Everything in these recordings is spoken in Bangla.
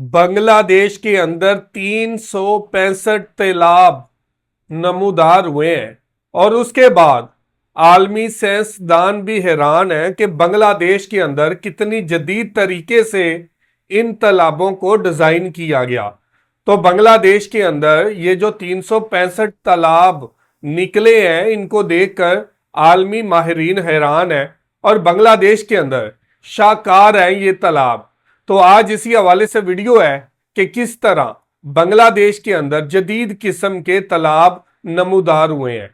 बांग्लादेश के अंदर तीन सौ पैंसठ तालाब नमूदार हुए हैं और उसके बाद आलमी साइंसदान भी हैरान है कि बांग्लादेश के अंदर कितनी जदीद तरीके से इन तालाबों को डिज़ाइन किया गया। तो बांग्लादेश के अंदर ये जो तीन सौ पैंसठ तालाब निकले हैं, इनको देखकर आलमी माहरीन हैरान है और बांग्लादेश के अंदर शाकार हैं ये तालाब। तो आज इसी हवाले से वीडियो है कि किस तरह बांग्लादेश के अंदर जदीद किस्म के तालाब नमूदार हुए हैं,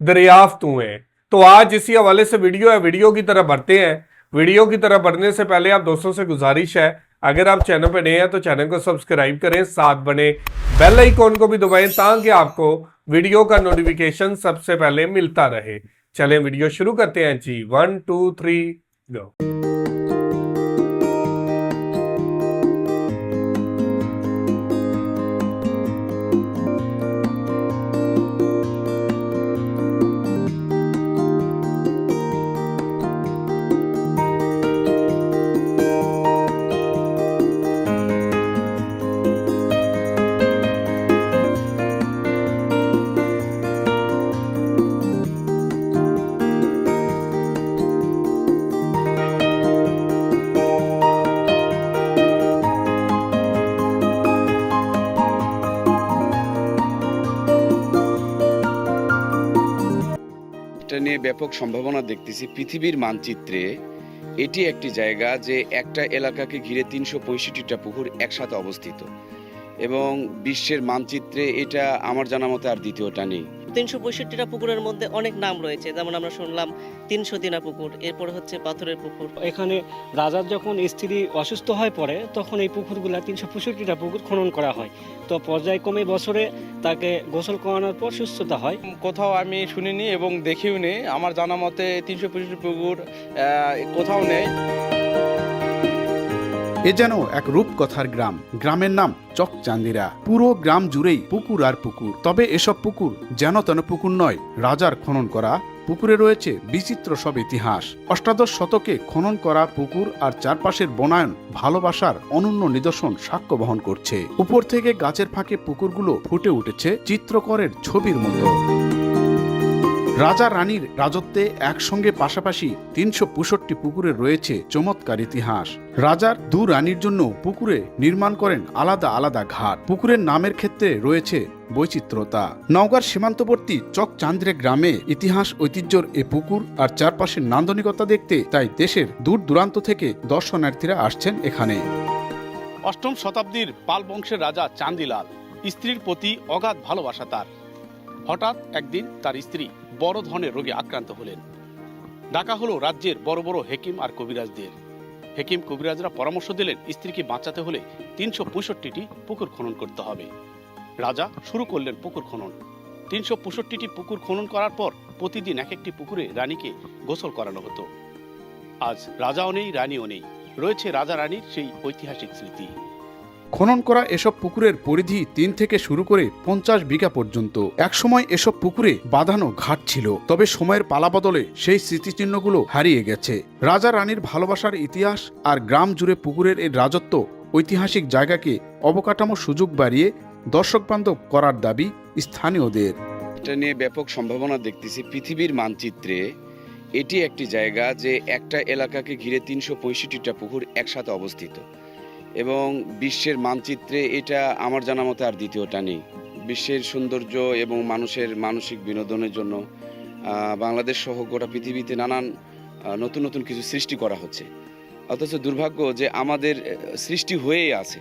दरियाफ्त हुए हैं। तो आज इसी हवाले से वीडियो है वीडियो की तरफ़ बढ़ते हैं। वीडियो की तरफ़ बढ़ने से पहले आप दोस्तों से गुजारिश है, अगर आप चैनल पर नए हैं तो चैनल को सब्सक्राइब करें, साथ बने बेल आइकॉन को भी दबाएँ ताकि आपको वीडियो का नोटिफिकेशन सबसे पहले मिलता रहे। चलें वीडियो शुरू करते हैं जी। वन टू थ्री गो নিয়ে ব্যাপক সম্ভাবনা দেখতেছি পৃথিবীর মানচিত্রে। এটি একটি জায়গা যে একটা এলাকাকে ঘিরে তিনশো পঁয়ষট্টিটা পুকুর একসাথে অবস্থিত। এবং বিশ্বের মানচিত্রে এটা আমার জানা মতে আর দ্বিতীয়টা নেই। তিনশো পঁয়ষট্টিটা পুকুরের মধ্যে অনেক নাম রয়েছে। যেমন আমরা শুনলাম তিনশো দিনা পুকুর এরপরে হচ্ছে পাথরের পুকুর। এখানে রাজার যখন স্ত্রী অসুস্থ হয়ে পড়ে তখন এই পুকুরগুলা তিনশো পঁয়ষট্টিটা পুকুর খনন করা হয়। তো পর্যায়ক্রমে বছরে তাকে গোসল করানোর পর সুস্থতা হয়। কোথাও আমি শুনিনি এবং দেখিও নি আমার জানা মতে তিনশো পঁয়ষট্টি পুকুর কোথাও নেই। এ যেন এক রূপকথার গ্রাম। গ্রামের নাম চকচান্দিরা। পুরো গ্রাম জুড়েই পুকুর আর পুকুর। তবে এসব পুকুর যেন তেন পুকুর নয়, রাজার খনন করা। পুকুরে রয়েছে বিচিত্র সব ইতিহাস। অষ্টাদশ শতকে খনন করা পুকুর আর চারপাশের বনায়ন ভালোবাসার অনন্য নিদর্শন সাক্ষ্য বহন করছে। উপর থেকে গাছের ফাঁকে পুকুরগুলো ফুটে উঠেছে চিত্রকরের ছবির মতো। রাজা রানীর রাজত্বে একসঙ্গে পাশাপাশি তিনশো পঁয়ষট্টি পুকুরে রয়েছে চমৎকার ইতিহাস। রাজার দু রানীর জন্য পুকুরে নির্মাণ করেন আলাদা আলাদা ঘাট। পুকুরের নামের ক্ষেত্রে রয়েছে বৈচিত্র্যতা। নওগাঁর সীমান্তবর্তী চকচান্দ্রে গ্রামে ইতিহাস, ঐতিহ্যর এ পুকুর আর চারপাশের নান্দনিকতা দেখতে তাই দেশের দূর দূরান্ত থেকে দর্শনার্থীরা আসছেন এখানে। অষ্টম শতাব্দীর পাল বংশের রাজা চান্দিলাল, স্ত্রীর প্রতি অগাধ ভালোবাসা তার। হঠাৎ একদিন তার স্ত্রী বড় ধরনের রোগে আক্রান্ত হলেন। ডাকা হলো রাজ্যের বড় বড় হেকিম আর কবিরাজদের। হেকিম কবিরাজরা পরামর্শ দিলেন, স্ত্রীকে বাঁচাতে হলে তিনশো পঁয়ষট্টিটি পুকুর খনন করতে হবে। রাজা শুরু করলেন পুকুর খনন। তিনশো পঁয়ষট্টিটি পুকুর খনন করার পর প্রতিদিন এক একটি পুকুরে রানীকে গোসল করানো হতো। আজ রাজাও নেই, রানীও নেই। রয়েছে রাজা রানীর সেই ঐতিহাসিক স্মৃতি। খনন করা এসব পুকুরের পরিধি তিন থেকে শুরু করে পঞ্চাশ বিঘা পর্যন্ত। একসময় এসব পুকুরে বাঁধানো ঘাট ছিল, তবে সময়ের পালাবদলে সেই স্মৃতিচিহ্নগুলো হারিয়ে গেছে। রাজা রানীর ভালোবাসার ইতিহাস আর গ্রাম জুড়ে পুকুরের এই রাজত্ব ঐতিহাসিক জায়গাকে অবকাঠামো সুযোগ বাড়িয়ে দর্শক বান্ধব করার দাবি স্থানীয়দের। এটা নিয়ে ব্যাপক সম্ভাবনা দেখতেছি। পৃথিবীর মানচিত্রে এটি একটি জায়গা যে একটা এলাকাকে ঘিরে তিনশো পঁয়ষট্টিটা পুকুর একসাথে অবস্থিত। এবং বিশ্বের মানচিত্রে এটা আমার জানা মতে আর দ্বিতীয়টা নেই। বিশ্বের সৌন্দর্য এবং মানুষের মানসিক বিনোদনের জন্য বাংলাদেশ সহ গোটা পৃথিবীতে নানান নতুন নতুন কিছু সৃষ্টি করা হচ্ছে। অথচ দুর্ভাগ্য যে আমাদের সৃষ্টি হয়েই আছে।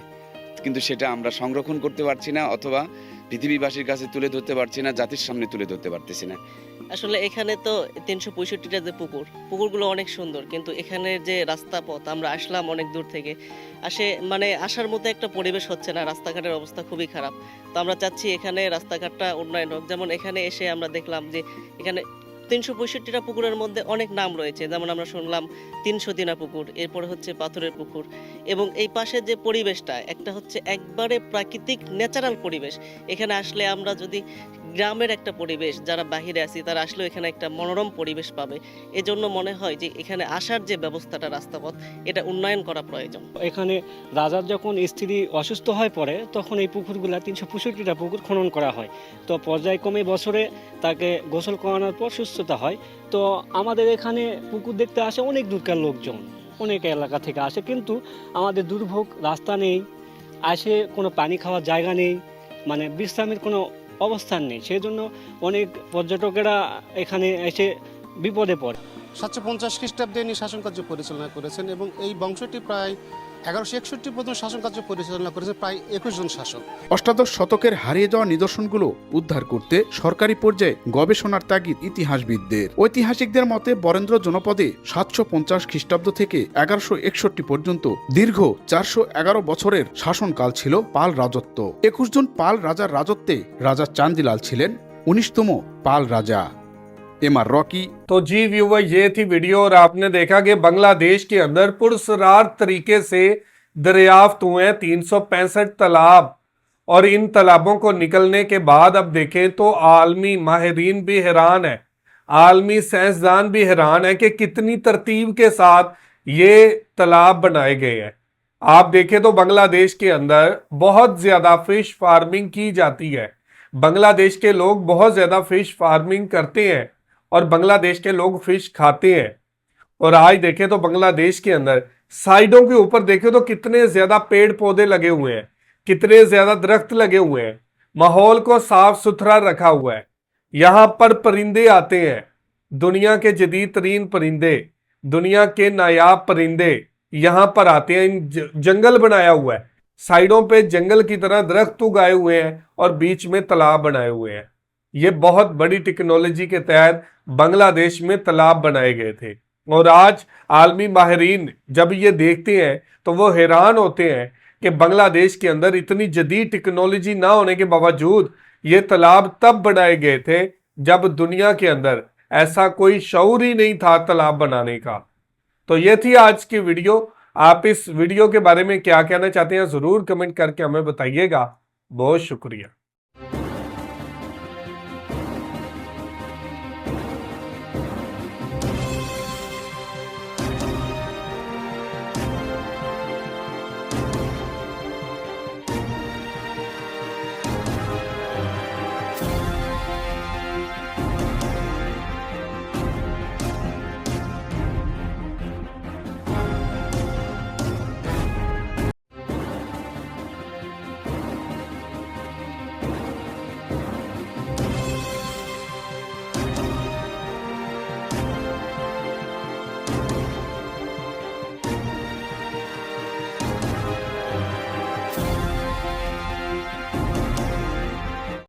কিন্তু সেটা আমরা সংরক্ষণ করতে পারছি না অথবা পৃথিবীবাসীর কাছে তুলে ধরতে পারছি না, জাতির সামনে তুলে ধরতে পারতেছি না। আসলে এখানে তো তিনশো পঁয়ষট্টিটা যে পুকুর, পুকুরগুলো অনেক সুন্দর, কিন্তু এখানে যে রাস্তা পথ আমরা আসলাম অনেক দূর থেকে, আসে মানে আসার মতো একটা পরিবেশ হচ্ছে না, রাস্তাঘাটের অবস্থা খুবই খারাপ। তো আমরা চাচ্ছি এখানে রাস্তাঘাটটা উন্নয়ন হোক, যেমন এখানে এসে আমরা দেখলাম যে এখানে তিনশো পঁয়ষট্টিটা পুকুরের মধ্যে অনেক নাম রয়েছে। যেমন আমরা শুনলাম তিনশো দিনা পুকুর, এরপরে হচ্ছে পাথরের পুকুর এবং এই পাশের যে পরিবেশটা, একটা হচ্ছে একবারে প্রাকৃতিক ন্যাচারাল পরিবেশ। এখানে আসলে আমরা যদি গ্রামের একটা পরিবেশ, যারা বাহিরে আছি, তারা আসলেও এখানে একটা মনোরম পরিবেশ পাবে। এজন্য মনে হয় যে এখানে আসার যে ব্যবস্থাটা, রাস্তাপথ, এটা উন্নয়ন করা প্রয়োজন। এখানে রাজার যখন স্ত্রী অসুস্থ হয়ে পড়ে, তখন এই পুকুরগুলা, তিনশো পঁয়ষট্টিটা পুকুর খনন করা হয়। তো পর্যায়ক্রমে বছরে তাকে গোসল করানোর পর সুস্থতা হয়। তো আমাদের এখানে পুকুর দেখতে আসে অনেক দূরকার লোকজন, অনেক এলাকা থেকে আসে। কিন্তু আমাদের দুর্ভোগ রাস্তা নেই, আসে কোনো পানি খাওয়ার জায়গা নেই মানে বিশ্রামের কোনো অবস্থান নেই। সেই জন্য অনেক পর্যটকেরা এখানে এসে বিপদে পড়ে। সাতশো পঞ্চাশ খ্রিস্টাব্দে ইনি শাসনকার্য পরিচালনা করেছেন এবং এই বংশটি প্রায় এগারোশো একষট্টি পর্যন্ত শাসনকার্য পরিচালনা করেছেন প্রায় একুশ জন শাসক। অষ্টাদশ শতকের হারিয়ে যাওয়া নিদর্শনগুলো উদ্ধার করতে সরকারি পর্যায়ে গবেষণার তাগিদ ইতিহাসবিদদের। ঐতিহাসিকদের মতে বরেন্দ্র জনপদে সাতশো পঞ্চাশ খ্রিস্টাব্দ থেকে এগারোশো একষট্টি পর্যন্ত দীর্ঘ চারশো এগারো বছরের শাসনকাল ছিল পাল রাজত্ব। একুশ জন পাল রাজার রাজত্বে রাজা চান্দিলাল ছিলেন, উনিশতম পাল রাজা। એમાં रॉकी तो जी व्यूवर, ये थी वीडियो और आपने देखा कि बांग्लादेश के अंदर पुरसरार तरीके से दरियाफ्त हुए हैं, तीन सौ पैंसठ तालाब। और इन तालाबों को निकलने के बाद अब देखें तो आलमी माहरीन भी हैरान है। आलमी साइंसदान भी हैरान है कि कितनी तरतीब के साथ ये तालाब बनाए गए हैं। आप देखें तो बांग्लादेश के अंदर बहुत ज़्यादा फ़िश फ़ार्मिंग की जाती है। बांग्लादेश के लोग बहुत ज़्यादा फ़िश फ़ार्मिंग करते हैं। और बांग्लादेश के लोग फ़िश खाते हैं। और आज देखें तो बांग्लादेश के अंदर, साइडों के ऊपर देखें तो कितने ज़्यादा पेड़ पौधे लगे हुए हैं, कितने ज़्यादा दरख्त लगे हुए हैं, माहौल को साफ़ सुथरा रखा हुआ है। यहाँ पर परिंदे आते हैं, दुनिया के जदीद तरीन परिंदे, दुनिया के नायाब परिंदे यहाँ पर आते हैं, इन जंगल बनाया हुआ है। साइडों पे जंगल की तरह दरख्त उगाए हुए हैं और बीच में तालाब बनाए हुए हैं। ये बहुत बड़ी टेक्नोलॉजी के तहत बांग्लादेश में तालाब बनाए गए थे। और आज आलमी माहरीन जब ये देखते हैं तो वो हैरान होते हैं कि बांग्लादेश के अंदर इतनी जदीद टेक्नोलॉजी ना होने के बावजूद ये तालाब तब बनाए गए थे जब दुनिया के अंदर ऐसा कोई शौर ही नहीं था तालाब बनाने का। तो ये थी आज की वीडियो। आप इस वीडियो के बारे में क्या कहना चाहते हैं, ज़रूर कमेंट करके हमें बताइएगा। बहुत शुक्रिया।